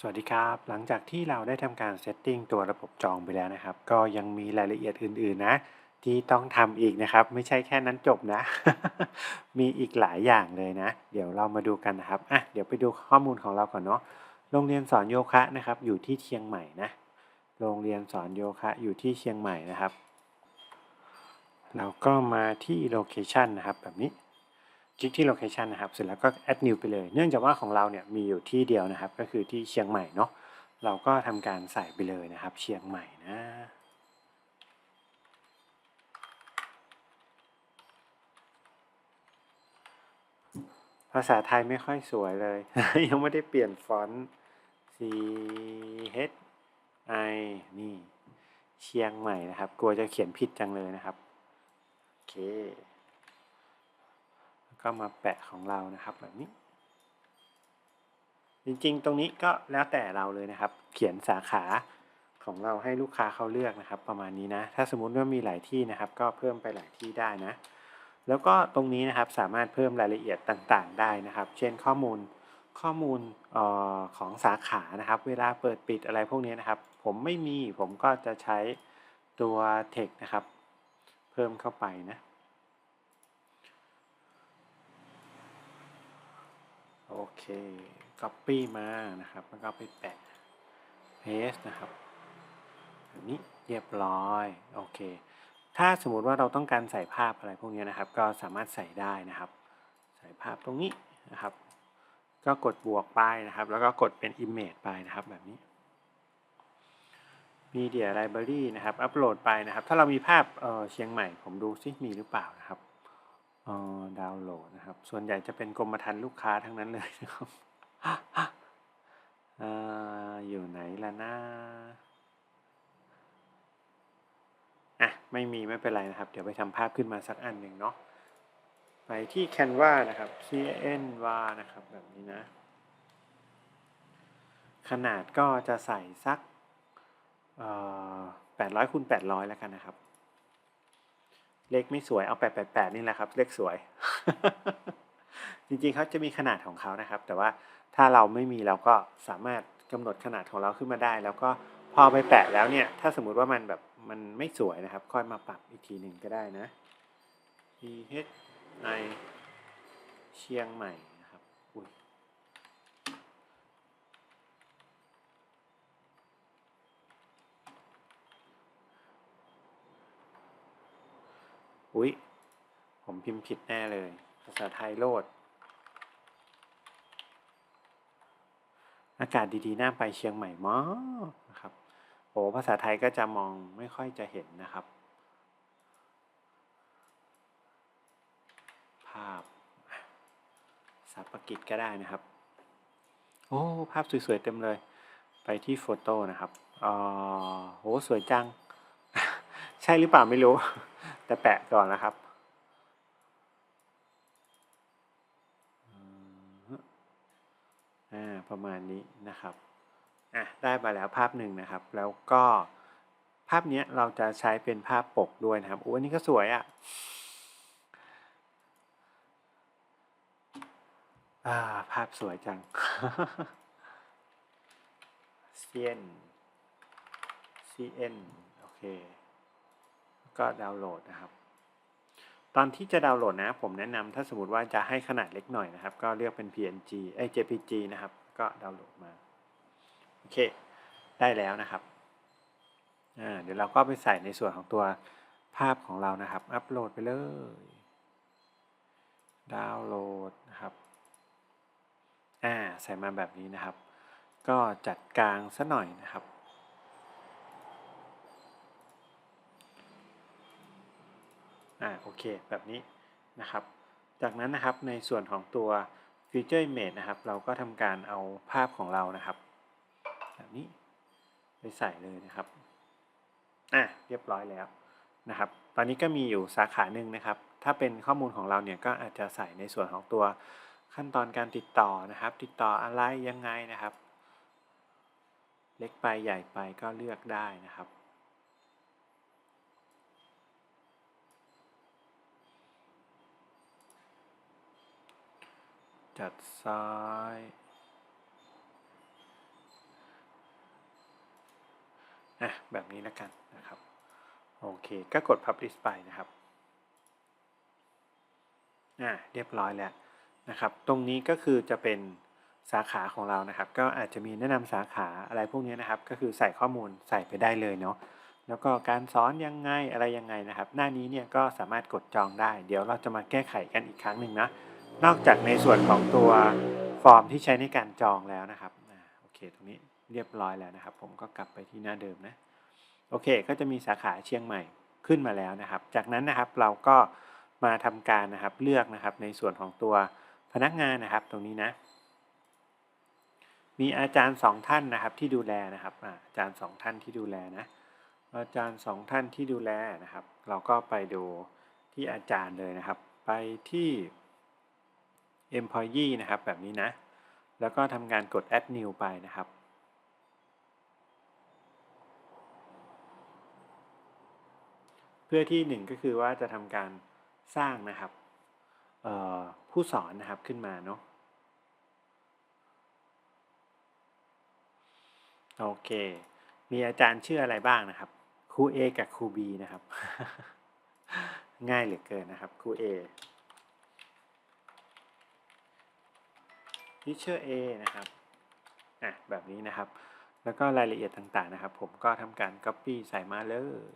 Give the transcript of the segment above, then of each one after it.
สวัสดีครับ หลังจากที่เราได้ทำการเซตติ้งตัวระบบจองไปแล้วนะครับ ก็ยังมีรายละเอียดอื่น ๆ นะ ที่ต้องทำอีกนะครับ ไม่ใช่แค่นั้นจบนะ มีอีกหลายอย่างเลยนะ เดี๋ยวเรามาดูกันนะครับอะเดี๋ยวไปดูข้อมูลของเราก่อนเนาะโรงเรียนสอนโยคะนะครับ อยู่ที่เชียงใหม่นะ โรงเรียนสอนโยคะอยู่ที่เชียงใหม่นะครับเราก็มาที่โลเคชันนะครับแบบนี้ คลิกที่โลเคชันนะครับ เสร็จแล้วก็ add new ไปเลย เนื่องจากว่าของเราเนี่ยมีอยู่ที่เดียวนะครับ ก็คือที่เชียงใหม่เนาะ เราก็ทำการใส่ไปเลยนะครับ เชียงใหม่นะภาษาไทยไม่ค่อยสวยเลย ยังไม่ได้เปลี่ยนฟอนต์ C H I นี่ เชียงใหม่นะครับ กลัวจะเขียนผิดจังเลยนะครับ โอเค ก็มาแปะของเรานะครับแบบนี้ จริงๆ ตรงนี้ก็แล้วแต่เราเลยนะครับ เขียนสาขาของเราให้ลูกค้าเขาเลือกนะครับ ประมาณนี้นะ ถ้าสมมุติว่ามีหลายที่นะครับ ก็เพิ่มไปหลายที่ได้นะ แล้วก็ตรงนี้นะครับสามารถเพิ่มรายละเอียดต่างๆ ได้นะครับ เช่นข้อมูลข้อมูลออของสาขานะครับ เวลาเปิดปิดอะไรพวกนี้นะครับ ผมไม่มีผมก็จะใช้ตัว text นะครับ เพิ่มเข้าไปนะ โอเค copy มานะครับแล้วก็ไปแปะ paste นะครับแบบนี้เรียบร้อยโอเค ถ้าสมมติว่าเราต้องการใส่ภาพอะไรพวกนี้นะครับ ก็สามารถใส่ได้นะครับ ใส่ภาพตรงนี้นะครับ ก็กดบวกไปนะครับ แล้วก็กดเป็น image ไปนะครับแบบนี้ media library นะครับ อัปโหลดไปนะครับ ถ้าเรามีภาพเเชียงใหม่ ผมดูซิมีหรือเปล่านะครับ ดาวน์โหลดนะครับ ส่วนใหญ่จะเป็นกรมธรรม์ลูกค้าทั้งนั้นเลยนะครับออยู่ไหนล่ะนะอะ ไม่มีไม่เป็นไรนะครับ เดี๋ยวไปทำภาพขึ้นมาสักอันหนึ่งเนาะ ไปที่ Canva นะครับ C N V A นะครับ แบบนี้นะ ขนาดก็จะใส่สักแปดร้อยคูณแปดร้อยแล้วกันนะครับ เลขไม่สวยเอาแปดแปดแปดนี่แหละครับ เลขสวย จริงๆเขาจะมีขนาดของเขานะครับ แต่ว่าถ้าเราไม่มีเราก็สามารถกำหนดขนาดของเราขึ้นมาได้ แล้วก็พอไปแปะแล้วเนี่ย ถ้าสมมุติว่ามันแบบมันไม่สวยนะครับ ค่อยมาปรับอีกทีหนึ่งก็ได้นะ e H I เชียงใหม่นะครับอุ้ย อุ้ยผมพิมพ์ผิดแน่เลย ภาษาไทยโลด อากาศดีๆ น่าไปเชียงใหม่มากนะครับ โอ้ภาษาไทยก็จะมองไม่ค่อยจะเห็นนะครับ ภาพสับปกิจก็ได้นะครับ โอ้ ภาพสวยๆ เต็มเลย ไปที่โฟโต้นะครับอ๋อโห สวยจัง ใช่หรือเปล่าไม่รู้ แต่แปะก่อนนะครับ ประมาณนี้นะครับอะได้มาแล้วภาพหนึ่งนะครับ แล้วก็ภาพนี้เราจะใช้เป็นภาพปกด้วยนะครับโอ้อันนี้ก็สวยอะ่ะอ่าภาพสวยจัง cn cn โอเค ก็ดาวน์โหลดนะครับ ตอนที่จะดาวน์โหลดนะ ผมแนะนำถ้าสมมติว่าจะให้ขนาดเล็กหน่อยนะครับ ก็เลือกเป็น png ไอ้ jpg นะครับ ก็ดาวน์โหลดมา โอเค ได้แล้วนะครับ เดี๋ยวเราก็ไปใส่ในส่วนของตัวภาพของเรานะครับ อัปโหลดไปเลย ดาวน์โหลดนะครับ อ่า ใส่มาแบบนี้นะครับ ก็จัดกลางซะหน่อยนะครับ อ่าโอเค แบบนี้นะครับ จากนั้นนะครับในส่วนของตัว Feature Image นะครับ เราก็ทำการเอาภาพของเรานะครับ แบบนี้ไปใส่เลยนะครับอะเรียบร้อยแล้วนะครับ ตอนนี้ก็มีอยู่สาขาหนึ่งนะครับ ถ้าเป็นข้อมูลของเราเนี่ยก็อาจจะใส่ในส่วนของตัวขั้นตอนการติดต่อนะครับ ติดต่ออะไรยังไงนะครับ เล็กไปใหญ่ไปก็เลือกได้นะครับ จัดซ้าย อะ แบบนี้แล้วกันนะครับ โอเค ก็กด publish ไปนะครับ อะ เรียบร้อยแล้วนะครับ ตรงนี้ก็คือจะเป็นสาขาของเรานะครับ ก็อาจจะมีแนะนำสาขาอะไรพวกนี้นะครับ ก็คือใส่ข้อมูลใส่ไปได้เลยเนาะแล้วก็การสอนยังไงอะไรยังไงนะครับ หน้านี้เนี่ยก็สามารถกดจองได้ เดี๋ยวเราจะมาแก้ไขกันอีกครั้งหนึ่งนะ นอกจากในส่วนของตัวฟอร์มที่ใช้ในการจองแล้วนะครับโอเคตรงนี้เรียบร้อยแล้วนะครับ ผมก็กลับไปที่หน้าเดิมนะโอเค ก็จะมีสาขาเชียงใหม่ขึ้นมาแล้วนะครับ จากนั้นนะครับเราก็มาทำการนะครับเลือกนะครับในส่วนของตัวพนักงานนะครับตรงนี้นะ มีอาจารย์สองท่านนะครับที่ดูแลนะครับอาอาจารย์สองท่านที่ดูแลนะอาจารย์สองท่านที่ดูแลนะครับ เราก็ไปดูที่อาจารย์เลยนะครับ ไปที่ employee นะครับ แบบนี้นะ แล้วก็ทำการกด add new ไปนะครับ เพื่อที่หนึ่งก็คือว่าจะทำการสร้างนะครับผู้สอนนะครับขึ้นมาเนาะโอเค มีอาจารย์ชื่ออะไรบ้างนะครับ ครู A กับครู B นะครับ ง่ายเหลือเกินนะครับ ครู A ทิเชอร์ A นะครับอะแบบนี้นะครับ แล้วก็รายละเอียดต่างๆนะครับ ผมก็ทำการ Copy ใส่มาเลย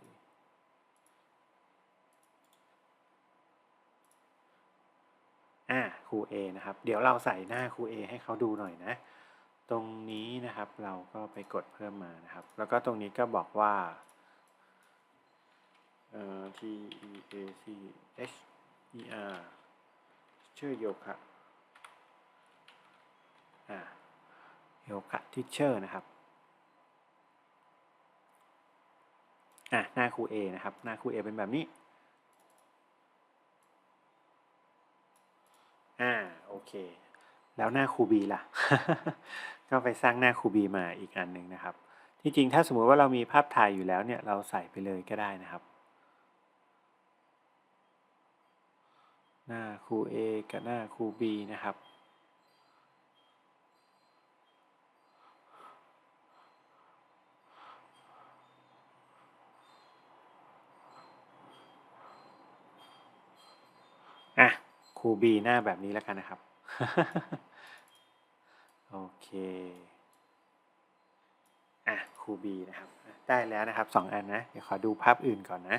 อ่าครู A นะครับ เดี๋ยวเราใส่หน้าครู A ให้เขาดูหน่อยนะ ตรงนี้นะครับเราก็ไปกดเพิ่มมานะครับ แล้วก็ตรงนี้ก็บอกว่าเอ่อ T E A C H E R ชื่อโยคะ โยคะทิเชอร์นะครับอะหน้าครู A นะครับ หน้าครู A เป็นแบบนี้ อ่า โอเค แล้วหน้าครูบีล่ะ ก็ไปสร้างหน้าครูบีมาอีกอันหนึ่งนะครับ ที่จริงถ้าสมมุติว่าเรามีภาพถ่ายอยู่แล้วเนี่ย เราใส่ไปเลยก็ได้นะครับ หน้าครู A กับหน้าครู B นะครับ อะ ครู B หน้าแบบนี้แล้วกันนะครับ โอเคอะครู B นะครับ ได้แล้วนะครับสองอันนะ เดี๋ยวขอดูภาพอื่นก่อนนะ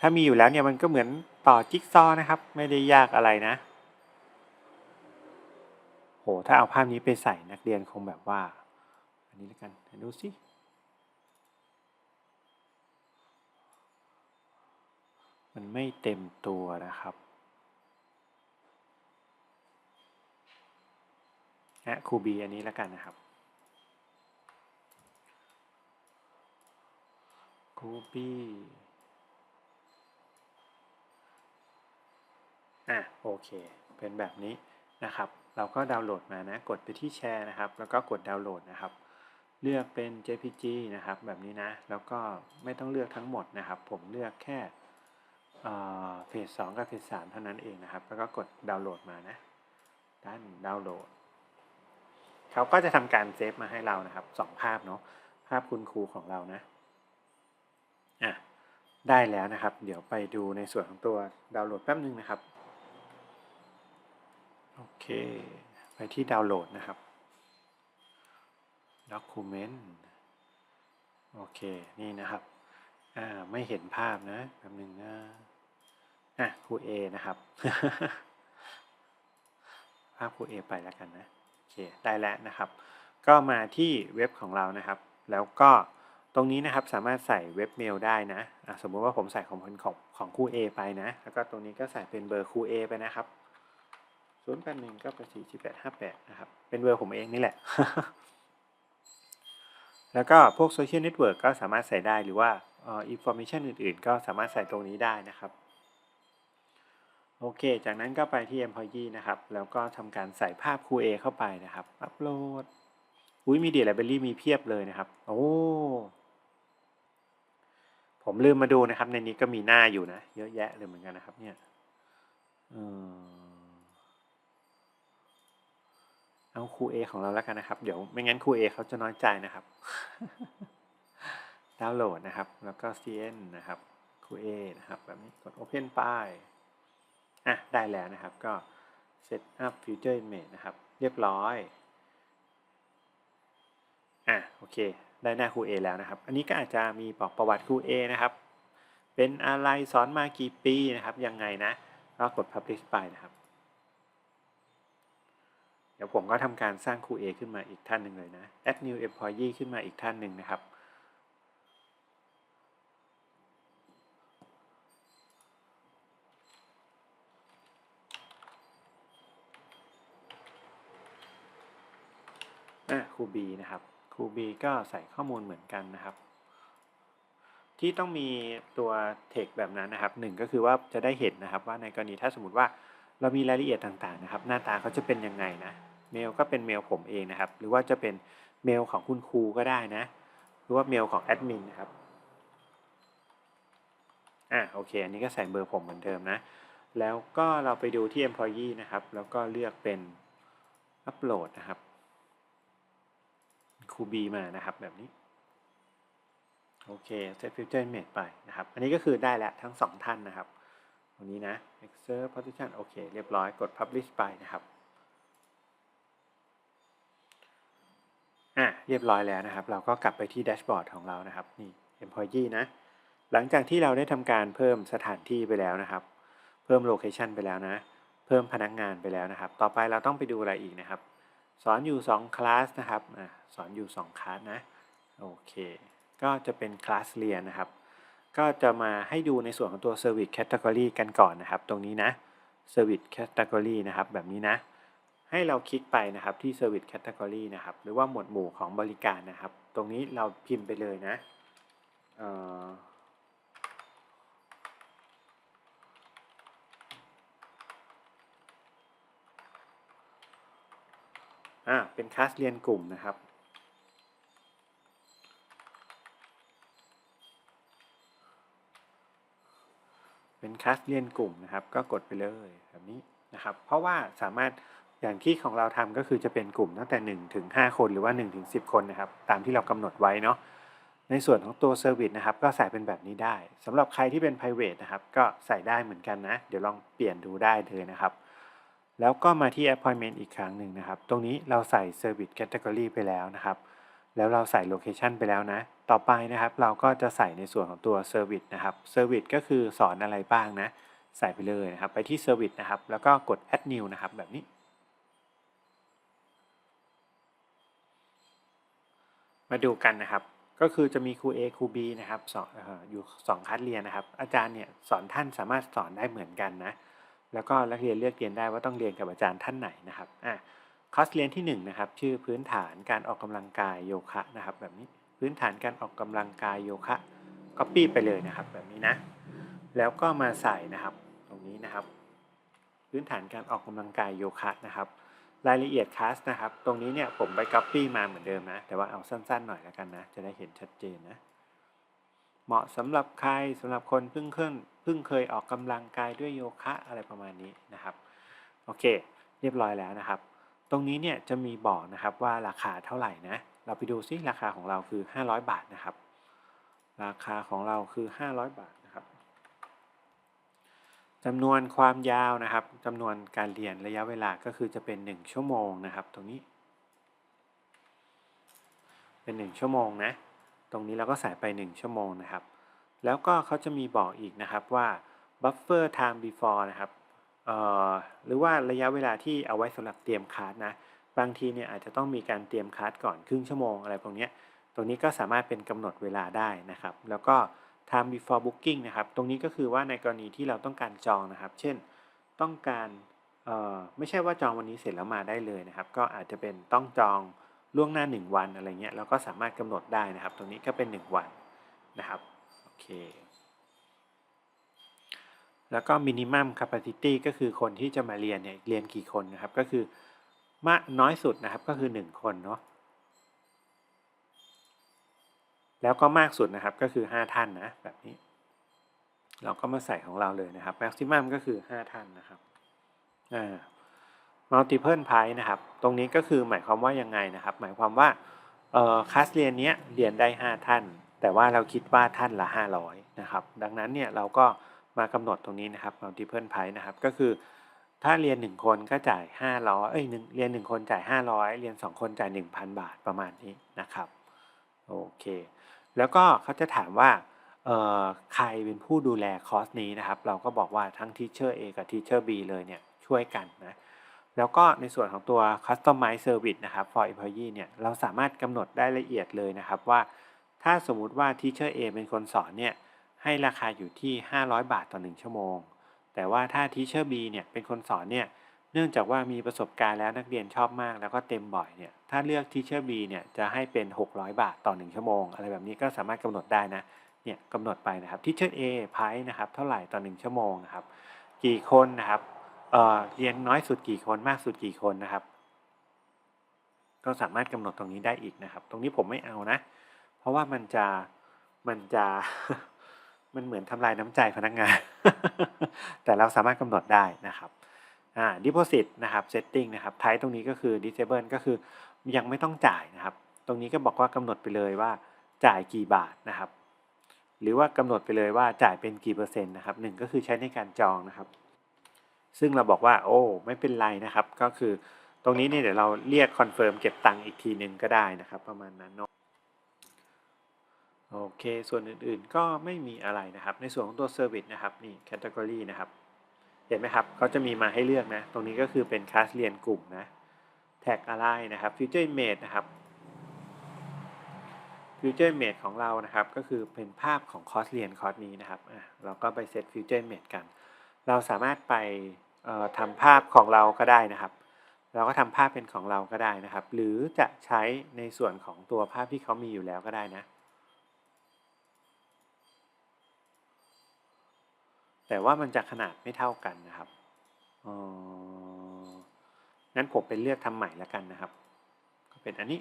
ถ้ามีอยู่แล้วเนี่ยมันก็เหมือนต่อจิ๊กซอนะครับ ไม่ได้ยากอะไรนะโหถ้าเอาภาพนี้ไปใส่นักเรียนคงแบบว่า อันนี้แล้วกันดูสิ มันไม่เต็มตัวนะครับนะครูบีอันนี้แล้วกันนะครับครูบีอะโอเค เป็นแบบนี้นะครับ เราก็ดาวน์โหลดมานะ กดไปที่แชร์นะครับ แล้วก็กดดาวน์โหลดนะครับ เลือกเป็น JPG นะครับ แบบนี้นะ แล้วก็ไม่ต้องเลือกทั้งหมดนะครับ ผมเลือกแค่ เฟสสองกับเฟสสามเท่านั้นเองนะครับ แล้วก็กดดาวน์โหลดมานะด้านดาวน์โหลดเขาก็จะทำการเซฟมาให้เรานะครับสองภาพเนาะภาพคุณครูของเรานะอะได้แล้วนะครับ เดี๋ยวไปดูในส่วนของตัวดาวน์โหลดแป๊บนึงนะครับโอเค ไปที่ดาวน์โหลดนะครับ Document โอเค นี่นะครับ อ่า ไม่เห็นภาพนะแป๊บนึงนะ อะครู A นะครับภาพครู A ไปแล้วกันนะโอเคได้แล้วนะครับ ก็มาที่เว็บของเรานะครับ แล้วก็ตรงนี้นะครับสามารถใส่เว็บเมลได้นะะสมมุติว่าผมใส่ของของของครู A ไปนะ แล้วก็ตรงนี้ก็ใส่เป็นเบอร์ครู A ไปนะครับศูนย์แปดหนึ่งก็ไปสี่สิบแปดห้าแปดนะครับ เป็นเบอร์ผมเองนี่แหละ แล้วก็พวกโซเชียลเน็ตเวิร์กก็สามารถใส่ได้หรือว่าอินโฟมิชันอื่นๆ ก็สามารถใส่ตรงนี้ได้นะครับ โอเค จากนั้นก็ไปที่ Employee นะครับ แล้วก็ทำการใส่ภาพ QA เข้าไปนะครับ อัปโหลด อุ้ยมีเดียไลบรารีมีเพียบเลยนะครับ โอ้ ผมลืมมาดูนะครับ ในนี้ก็มีหน้าอยู่นะ เยอะแยะเลยเหมือนกันนะครับเนี่ยเอาครูเอของเราแล้วกันนะครับ เดี๋ยวไม่งั้นครูเอเขาจะน้อยใจนะครับ ดาวน์โหลดนะครับ แล้วก็ cn นะครับครูเอนะครับ แบบนี้กด open ไป อะได้แล้วนะครับก็ set up future image นะครับ เรียบร้อยอะโอเค ได้หน้าครูเอแล้วนะครับ อันนี้ก็อาจจะมีบอกประวัติครูเอนะครับ เป็นอะไรสอนมากี่ปีนะครับยังไงนะก็กด publish ไปนะครับ เดี๋ยวผมก็ทำการสร้างครู A ขึ้นมาอีกท่านหนึ่งเลยนะ add new employee ขึ้นมาอีกท่านหนึ่งนะครับ อะครู B นะครับครู B ก็ใส่ข้อมูลเหมือนกันนะครับ ที่ต้องมีตัว text แบบนั้นนะครับหนึ่งก็คือว่าจะได้เห็นนะครับว่าในกรณีถ้าสมมติว่าเรามีรายละเอียดต่างๆนะครับ หน้าตาเขาจะเป็นยังไงนะเมลก็เป็นเมลผมเองนะครับ หรือว่าจะเป็นเมลของคุณครูก็ได้นะ หรือว่าเมลของแอดมินนะครับอะโอเค อันนี้ก็ใส่เบอร์ผมเหมือนเดิมนะ แล้วก็เราไปดูที่ employee นะครับ แล้วก็เลือกเป็นอัปโหลดนะครับ คูบีมานะครับแบบนี้ โอเค set future image ไปนะครับ อันนี้ก็คือได้แล้วทั้งสองท่านนะครับตรงนี้นะ exert position โอเค เรียบร้อยกด publish ไปนะครับอะเรียบร้อยแล้วนะครับ เราก็กลับไปที่แดชบอร์ดของเรานะครับ นี่ employee นะ หลังจากที่เราได้ทำการเพิ่มสถานที่ไปแล้วนะครับ เพิ่มโลเคชันไปแล้วนะ เพิ่มพนักงานไปแล้วนะครับ ต่อไปเราต้องไปดูอะไรอีกนะครับ สอนอยู่2คลาสนะครับอะสอนอยู่2คลาสนะโอเคก็จะเป็นคลาสเรียนนะครับ ก็จะมาให้ดูในส่วนของตัว Service Category กันก่อนนะครับ ตรงนี้นะ Service Category นะครับแบบนี้นะ ให้เราคลิกไปนะครับที่ Service Category นะครับ หรือว่าหมวดหมู่ของบริการนะครับ ตรงนี้เราพิมพ์ไปเลยนะเอ่อ อ่าเป็นคลาสเรียนกลุ่มนะครับ เป็นคลาสเรียนกลุ่มนะครับ ก็กดไปเลยแบบนี้นะครับ เพราะว่าสามารถอย่างที่ของเราทำก็คือจะเป็นกลุ่มตั้งแต่1ถึง5คนหรือว่า1ถึง10 คนนะครับ ตามที่เรากำหนดไว้เนาะในส่วนของตัว Service นะครับ ก็ใส่เป็นแบบนี้ได้สำหรับใครที่เป็น private นะครับ ก็ใส่ได้เหมือนกันนะ เดี๋ยวลองเปลี่ยนดูได้เลยนะครับ แล้วก็มาที่ appointment อีกครั้งหนึ่งนะครับ ตรงนี้เราใส่ service category ไปแล้วนะครับ แล้วเราใส่ location ไปแล้วนะ ต่อไปนะครับเราก็จะใส่ในส่วนของตัว service นะครับ service ก็คือสอนอะไรบ้างนะ ใส่ไปเลยนะครับ ไปที่ service นะครับ แล้วก็กด add new นะครับ แบบนี้ มาดูกันนะครับ ก็คือจะมีครู A ครู B นะครับสอนออยู่สองคัดเรียนนะครับ อาจารย์เนี่ยสอนท่านสามารถสอนได้เหมือนกันนะ แล้วก็นักเรียนเลือกเรียนได้ว่าต้องเรียนกับอาจารย์ท่านไหนนะครับอะคอร์สเรียนที่1นนะครับชื่อพื้นฐานการออกกำลังกายโยคะนะครับแบบนี้พื้นฐานการออกกำลังกายโยคะก็ปี้ไปเลยนะครับแบบนี้นะแล้วก็มาใส่นะครับตรงนี้นะครับ พื้นฐานการออกกำลังกายโยคะนะครับ รายละเอียดคลาสนะครับ ตรงนี้เนี่ยผมไปก๊อปปี้มาเหมือนเดิมนะ แต่ว่าเอาสั้นๆหน่อยแล้วกันนะ จะได้เห็นชัดเจนนะ เหมาะสำหรับใครสำหรับคนเพิ่งเครื่อง เพิ่งเคยออกกำลังกายด้วยโยคะอะไรประมาณนี้นะครับโอเค เรียบร้อยแล้วนะครับ ตรงนี้เนี่ยจะมีบอกนะครับว่าราคาเท่าไหร่นะเราไปดูซิราคาของเราคือ 500 บาทนะครับ ราคาของเราคือ 500 บาทนะครับจำนวนความยาวนะครับจำนวนการเรียนระยะเวลาก็คือจะเป็น 1 ชั่วโมงนะครับ ตรงนี้ เป็น 1 ชั่วโมงนะตรงนี้เราก็ใส่ไป 1 ชั่วโมงนะครับ แล้วก็เขาจะมีบอกอีกนะครับว่า buffer time before นะครับหรือว่าระยะเวลาที่เอาไว้สำหรับเตรียมคลาสนะ บางทีเนี่ยอาจจะต้องมีการเตรียมคลาสก่อนครึ่งชั่วโมงอะไรพวกเนี้ยตรงนี้ก็สามารถเป็นกำหนดเวลาได้นะครับ แล้วก็ time before booking นะครับ ตรงนี้ก็คือว่าในกรณีที่เราต้องการจองนะครับ เช่น ต้องการไม่ใช่ว่าจองวันนี้เสร็จแล้วมาได้เลยนะครับ ก็อาจจะเป็นต้องจองล่วงหน้า 1 วันอะไรเงี้ยเราก็สามารถกำหนดได้นะครับ ตรงนี้ก็เป็น 1 วันนะครับ เคแล้วก็ minimum capacity ก็คือคนที่จะมาเรียนเนี่ยเรียนกี่คนนะครับ ก็คือมากน้อยสุดนะครับก็คือ 1 คนเนาะแล้วก็มากสุดนะครับก็คือ 5 ท่านนะแบบนี้ เราก็มาใส่ของเราเลยนะครับ maximum ก็คือ 5 ท่านนะครับอ่า multiple price นะครับ ตรงนี้ก็คือหมายความว่ายังไงนะครับ หมายความว่าเอ่อคลาสเรียนเนี้ยเรียนได้ 5 ท่าน แต่ว่าเราคิดว่าท่านละ 500 นะครับ ดังนั้นเนี่ยเราก็มากำหนดตรงนี้นะครับ multiple price นะครับ ก็คือถ้าเรียน 1 คนก็จ่าย 500 เอ้ยหนึ่งเรียน 1 คนจ่าย 500 เรียน 2 คนจ่าย 1,000 บาทประมาณนี้นะครับ โอเค แล้วก็เขาจะถามว่าใครเป็นผู้ดูแลคอร์สนี้นะครับ เราก็บอกว่าทั้ง Teacher A กับ Teacher B เลยเนี่ยช่วยกันนะแล้วก็ในส่วนของตัว Customize Service นะครับ for Employee เนี่ยเราสามารถกำหนดได้ละเอียดเลยนะครับว่า ถ้าสมมุติว่า Teacher A เป็นคนสอนเนี่ยให้ราคาอยู่ที่ 500 บาทต่อ 1 ชั่วโมง แต่ว่าถ้า Teacher B เนี่ยเป็นคนสอนเนี่ยเนื่องจากว่ามีประสบการณ์แล้วนักเรียนชอบมากแล้วก็เต็มบ่อยเนี่ยถ้าเลือก Teacher B เนี่ยจะให้เป็น 600 บาทต่อ 1 ชั่วโมง อะไรแบบนี้ก็สามารถกำหนดได้นะเนี่ยกำหนดไปนะครับ Teacher A ไพนะครับเท่าไหร่ต่อ 1 ชั่วโมงนะครับกี่คนนะครับเเรียนน้อยสุดกี่คนมากสุดกี่คนนะครับ ก็สามารถกำหนดตรงนี้ได้อีกนะครับ ตรงนี้ผมไม่เอานะ เพราะว่ามันจะมันจะมันเหมือนทำลายน้ำใจพนักงาน แต่เราสามารถกำหนดได้นะครับอ่า deposit นะครับ setting นะครับไทป์ตรงนี้ก็คือ disable ก็คือยังไม่ต้องจ่ายนะครับ ตรงนี้ก็บอกว่ากำหนดไปเลยว่าจ่ายกี่บาทนะครับ หรือว่ากำหนดไปเลยว่าจ่ายเป็นกี่เปอร์เซ็นต์นะครับหนึ่งก็คือใช้ในการจองนะครับ ซึ่งเราบอกว่าโอ้ไม่เป็นไรนะครับ ก็คือตรงนี้เนี่ยเดี๋ยวเราเรียกคอนเฟิร์มเก็บตังค์อีกทีหนึ่งก็ได้นะครับ ประมาณนั้นเนาะ โอเค ส่วนอื่นๆก็ไม่มีอะไรนะครับ ในส่วนของตัว Service นะครับ นี่แคตตากรีนะครับ เห็นไหมครับเขาจะมีมาให้เลือกนะ ตรงนี้ก็คือเป็นคลาสเรียนกลุ่มนะ แท็กอะไรนะครับ Future Image นะครับ Future Image ของเรานะครับ ก็คือเป็นภาพของคอร์สเรียนคอร์สนี้นะครับอะเราก็ไปเซต Future Image กัน เราสามารถไปทำภาพของเราก็ได้นะครับ เราก็ทำภาพเป็นของเราก็ได้นะครับ หรือจะใช้ในส่วนของตัวภาพที่เขามีอยู่แล้วก็ได้นะ แต่ว่ามันจะขนาดไม่เท่ากันนะครับอ๋องั้นผมเป็นเลือกทำใหม่แล้วกันนะครับ ก็เป็นอันนี้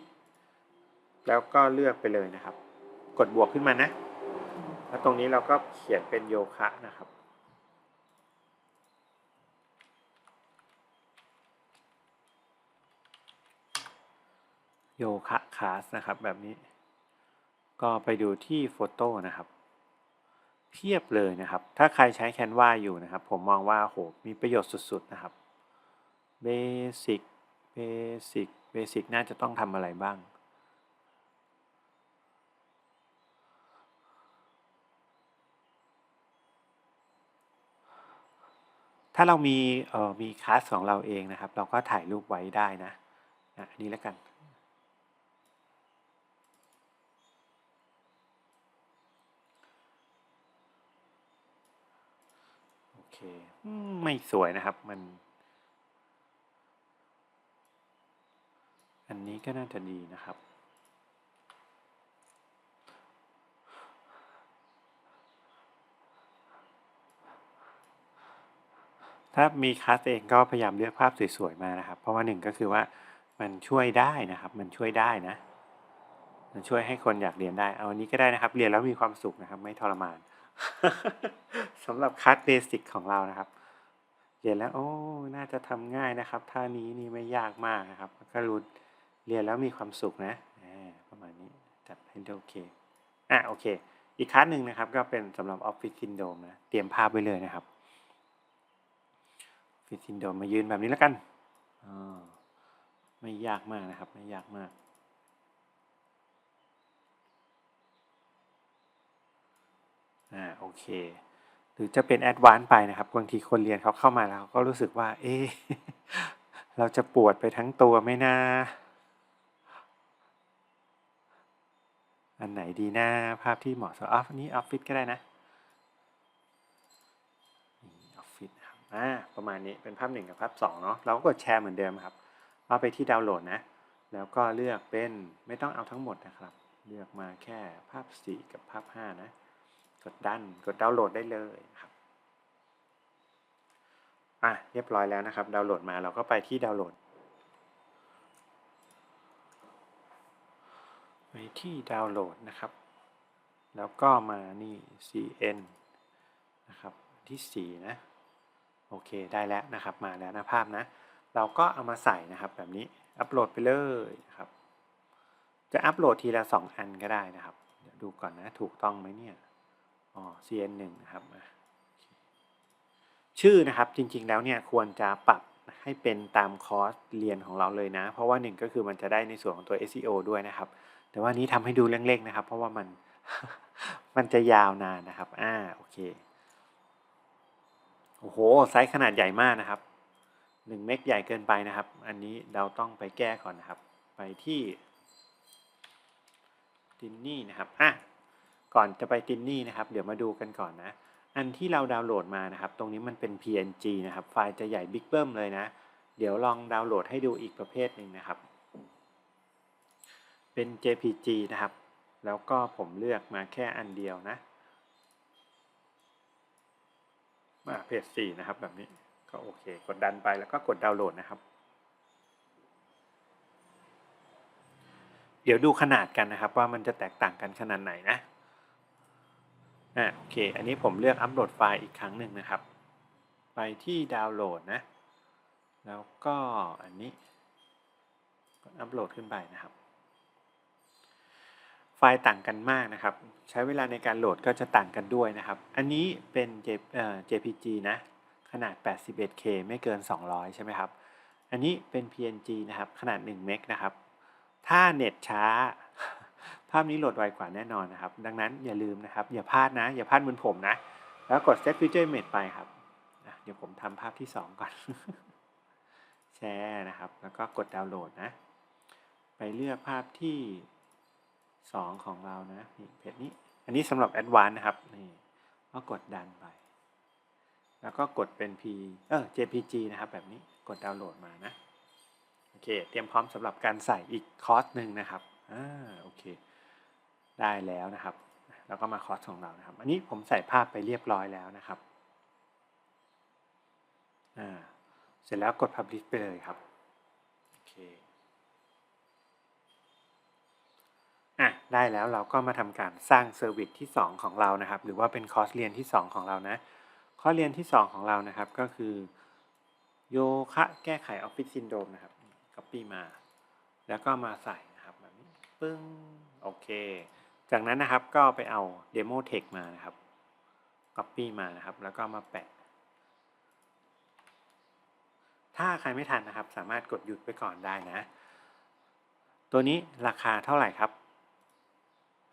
แล้วก็เลือกไปเลยนะครับ กดบวกขึ้นมานะ แล้วตรงนี้เราก็เขียนเป็นโยคะนะครับโยคะคลาสนะครับแบบนี้ ก็ไปดูที่โฟโต้นะครับ เพียบเลยนะครับ ถ้าใครใช้แคนวาอยู่นะครับ ผมมองว่าโหมีประโยชน์สุด ๆ นะครับเบสิกเบสิกเบสิกน่าจะต้องทำอะไรบ้าง ถ้าเรามีเอ่อมีคลาสของเราเองนะครับ เราก็ถ่ายรูปไว้ได้นะอะอันนี้แล้วกัน โอเคอืม ไม่สวยนะครับ มัน อันนี้ก็น่าจะดีนะครับ ถ้ามีคลาสเองก็พยายามเลือกภาพสวยๆมานะครับ เพราะว่าหนึ่งก็คือว่ามันช่วยได้นะครับ มันช่วยได้นะ มันช่วยให้คนอยากเรียนได้ เอาอันนี้ก็ได้นะครับ เรียนแล้วมีความสุขนะครับ ไม่ทรมาน สำหรับคลาสเบสิกของเรานะครับเรียนแล้วโอ้น่าจะทำง่ายนะครับท่านี้นี่ไม่ยากมากนะครับก็รู้เรียนแล้วมีความสุขนะประมาณนี้จัดให้โอเคอะโอเค อีกคลาสหนึ่งนะครับ ก็เป็นสำหรับ Office Syndrome นะเตรียมภาพไว้เลยนะครับฟิซินโดมมายืนแบบนี้แล้วกันอ่าไม่ยากมากนะครับ ไม่ยากมาก อ่าโอเค หรือจะเป็นแอดวานซ์ไปนะครับบางทีคนเรียนเขาเข้ามาแล้วเขาก็รู้สึกว่า เอ๊ะเราจะปวดไปทั้งตัวไหม่นาอันไหนดีหน้าภาพที่เหมาะสมออฟนี้ออฟฟิศก็ได้นะออฟฟิศครับอ่าประมาณนี้เป็นภาพหนึ่งกับภาพสองเนาะเราก็กดแชร์เหมือนเดิมครับเอาไปที่ดาวน์โหลดนะ แล้วก็เลือกเป็นไม่ต้องเอาทั้งหมดนะครับ เลือกมาแค่ภาพ 4 กับภาพ 5 นะ กดดันกดดาวน์โหลดได้เลยครับอะเรียบร้อยแล้วนะครับ ดาวน์โหลดมาเราก็ไปที่ดาวน์โหลดไปที่ดาวน์โหลดนะครับ แล้วก็มานี่ cn นะครับที่4นะโอเคได้แล้วนะครับมาแล้วนะภาพนะ เราก็เอามาใส่นะครับแบบนี้อัปโหลดไปเลยนะครับ จะอัปโหลดทีละ 2 อันก็ได้นะครับเดี๋ยวดูก่อนนะถูกต้องไหมเนี่ย อ๋อ cn1 นะครับชื่อนะครับจริงๆแล้วเนี่ยควรจะปรับให้เป็นตามคอร์สเรียนของเราเลยนะ เพราะว่าหนึ่งก็คือมันจะได้ในส่วนของตัว SEO ด้วยนะครับ แต่ว่านี้ทำให้ดูเล็กๆนะครับ เพราะว่ามันมันจะยาวนานนะครับ อ่า โอเค โอ้โห ไซส์ขนาดใหญ่มากนะครับ หนึ่งเมกใหญ่เกินไปนะครับ อันนี้เราต้องไปแก้ก่อนนะครับ ไปที่ตินนี่นะครับ อะ ก่อนจะไปตินนี่นะครับ เดี๋ยวมาดูกันก่อนนะ อันที่เราดาวน์โหลดมานะครับ ตรงนี้มันเป็น PNG นะครับ ไฟล์จะใหญ่บิ๊กเบิ้มเลยนะ เดี๋ยวลองดาวน์โหลดให้ดูอีกประเภทหนึ่งนะครับ เป็น JPG นะครับ แล้วก็ผมเลือกมาแค่อันเดียวนะ มาเพจ4นะครับแบบนี้ ก็โอเค กดดันไปแล้วก็กดดาวน์โหลดนะครับเดี๋ยวดูขนาดกันนะครับว่ามันจะแตกต่างกันขนาดไหนนะ อ่าโอเค อันนี้ผมเลือกอัปโหลดไฟล์อีกครั้งหนึ่งนะครับ ไปที่ดาวน์โหลดนะ แล้วก็อันนี้อัปโหลดขึ้นไปนะครับ ไฟล์ต่างกันมากนะครับ ใช้เวลาในการโหลดก็จะต่างกันด้วยนะครับ อันนี้เป็น JPG นะ ขนาด 81K ไม่เกิน 200 ใช่ไหมครับ อันนี้เป็น PNG นะครับ ขนาด1เมกนะครับ ถ้าเน็ตช้า ภาพนี้โหลดไวกว่าแน่นอนนะครับ ดังนั้นอย่าลืมนะครับ อย่าพลาดนะ อย่าพลาดเหมือนผมนะ แล้วกด Set Feature Image ไปครับ เดี๋ยวผมทำภาพที่ 2 ก่อน แชร์นะครับ แล้วก็กดดาวน์โหลดนะ ไปเลือกภาพที่ 2 ของเรานะนี่เพจนี้ อันนี้สำหรับ Advanced นะครับ นี่ก็กดดันไป แล้วก็กดเป็น P เออ JPG นะครับ แบบนี้ กดดาวน์โหลดมานะ โอเค เตรียมพร้อมสำหรับการใส่อีกคอร์สหนึ่งนะครับ อ่า โอเค ได้แล้วนะครับ แล้วก็มาคอร์สของเรานะครับ อันนี้ผมใส่ภาพไปเรียบร้อยแล้วนะครับเสร็จแล้วกด Publish ไปเลยครับโอเคอะได้แล้วเราก็มาทำการสร้างเซอร์วิสที่ 2 ของเรานะครับ หรือว่าเป็นคอร์สเรียนที่ 2 ของเรานะคอร์สเรียนที่ 2 ของเรานะครับก็คือโยคะแก้ไขออฟฟิศซินโดมนะครับ Copy มา แล้วก็มาใส่นะครับแบบนี้ปึ้งโอเค จากนั้นนะครับก็ไปเอา Demo Text มานะครับ Copy มานะครับ แล้วก็มาแปะ ถ้าใครไม่ทันนะครับ สามารถกดหยุดไปก่อนได้นะ ตัวนี้ราคาเท่าไหร่ครับ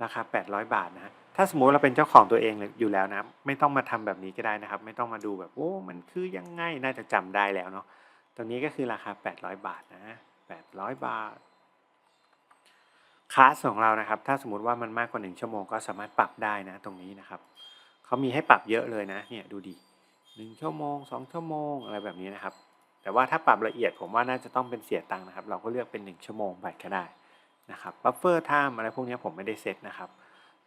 ราคา 800 บาทนะถ้าสมมติเราเป็นเจ้าของตัวเองอยู่แล้วนะไม่ต้องมาทำแบบนี้ก็ได้นะครับ ไม่ต้องมาดูแบบโอ้มันคือยังไงน่าจะจำได้แล้วเนาะตัวนี้ก็คือราคา 800 บาทนะ800 บาท คลาสของเรานะครับ ถ้าสมมติว่ามันมากกว่า 1 ชั่วโมงก็สามารถปรับได้นะตรงนี้นะครับเขามีให้ปรับเยอะเลยนะเนี่ยดูดิ1ชั่วโมง 2 ชั่วโมงอะไรแบบนี้นะครับ แต่ว่าถ้าปรับละเอียดผมว่าน่าจะต้องเป็นเสียตังค์นะครับ เราก็เลือกเป็น 1 ชั่วโมงไปก็ได้นะครับบัฟเฟอร์ไทม์อะไรพวกนี้ผมไม่ได้เซตนะครับ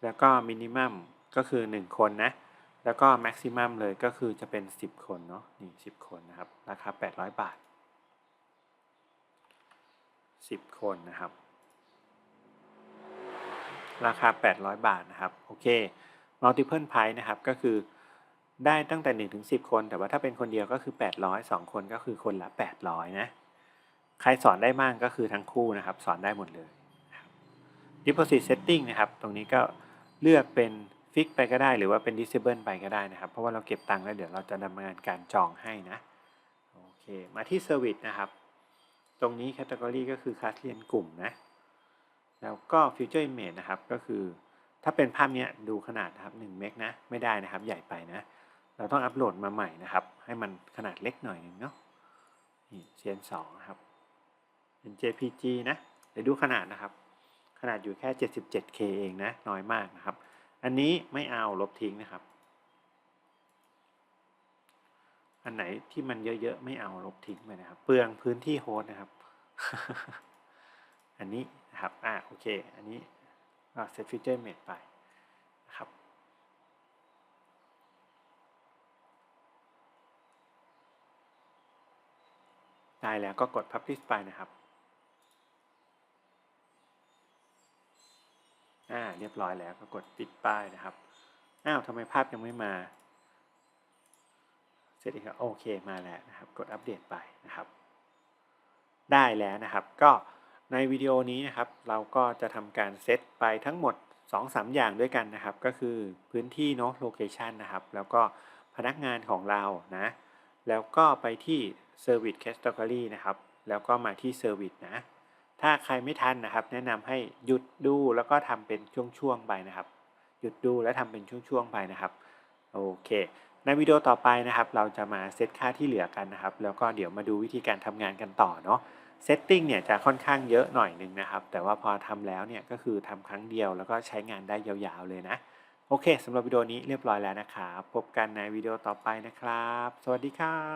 แล้วก็มินิมัมก็คือ 1 คนนะ แล้วก็แม็กซิมัมเลยก็คือจะเป็น 10 คนเนาะนี่10คนนะครับ ราคา 800 บาท 10 คนนะครับ ราคา 800 บาทนะครับโอเค multiple price นะครับก็คือได้ตั้งแต่1ถึง10 คน แต่ว่าถ้าเป็นคนเดียวก็คือ 800 2 คนก็คือคนละ 800 นะ ใครสอนได้มากก็คือทั้งคู่นะครับ สอนได้หมดเลย deposit setting นะครับ ตรงนี้ก็เลือกเป็น fix ไปก็ได้หรือว่าเป็น disable ไปก็ได้นะครับ เพราะว่าเราเก็บตังค์แล้วเดี๋ยวเราจะดำเนินการจองให้นะโอเคมาที่ service นะครับ ตรงนี้ category ก็คือคลาสเรียนกลุ่มนะ แล้วก็ future image นะครับ ก็คือถ้าเป็นภาพเนี้ยดูขนาดนะครับ1เมกนะไม่ได้นะครับ ใหญ่ไปนะ เราต้องอัปโหลดมาใหม่นะครับ ให้มันขนาดเล็กหน่อยหนึงเนาะนี่ CN2 นะครับ เป็น JPG นะเดี๋ยวดูขนาดนะครับ ขนาดอยู่แค่ 77K เองนะ น้อยมากนะครับ อันนี้ไม่เอาลบทิ้งนะครับ อันไหนที่มันเยอะๆ ไม่เอาลบทิ้งไปนะครับ เปลืองพื้นที่โฮสต์นะครับ อันนี้ นะครับอ่าโอเค อันนี้ก็ set feature image ไปนะครับได้แล้วก็กด publish ไปนะครับอ่าเรียบร้อยแล้วก็กดปิดป้ายนะครับอ้าวทำไมภาพยังไม่มาเสร็จอีกครับโอเคมาแล้วนะครับ กดอัปเดตไปนะครับ ได้แล้วนะครับก็ ในวิดีโอนี้นะครับ เราก็จะทำการเซตไปทั้งหมด 2-3 อย่างด้วยกันนะครับ ก็คือพื้นที่เนาะโลเคชันนะครับ แล้วก็พนักงานของเรานะ แล้วก็ไปที่ Service Category นะครับ แล้วก็มาที่ Service นะ ถ้าใครไม่ทันนะครับ แนะนำให้หยุดดูแล้วก็ทำเป็นช่วงๆไปนะครับ หยุดดูและทำเป็นช่วงๆไปนะครับ โอเค ในวิดีโอต่อไปนะครับ เราจะมาเซตค่าที่เหลือกันนะครับ แล้วก็เดี๋ยวมาดูวิธีการทำงานกันต่อเนาะ เซตติ้งเนี่ยจะค่อนข้างเยอะหน่อยนึงนะครับ แต่ว่าพอทำแล้วเนี่ยก็คือทำครั้งเดียวแล้วก็ใช้งานได้ยาวๆเลยนะ โอเคสำหรับวิดีโอนี้เรียบร้อยแล้วนะครับ พบกันในวิดีโอต่อไปนะครับ สวัสดีครับ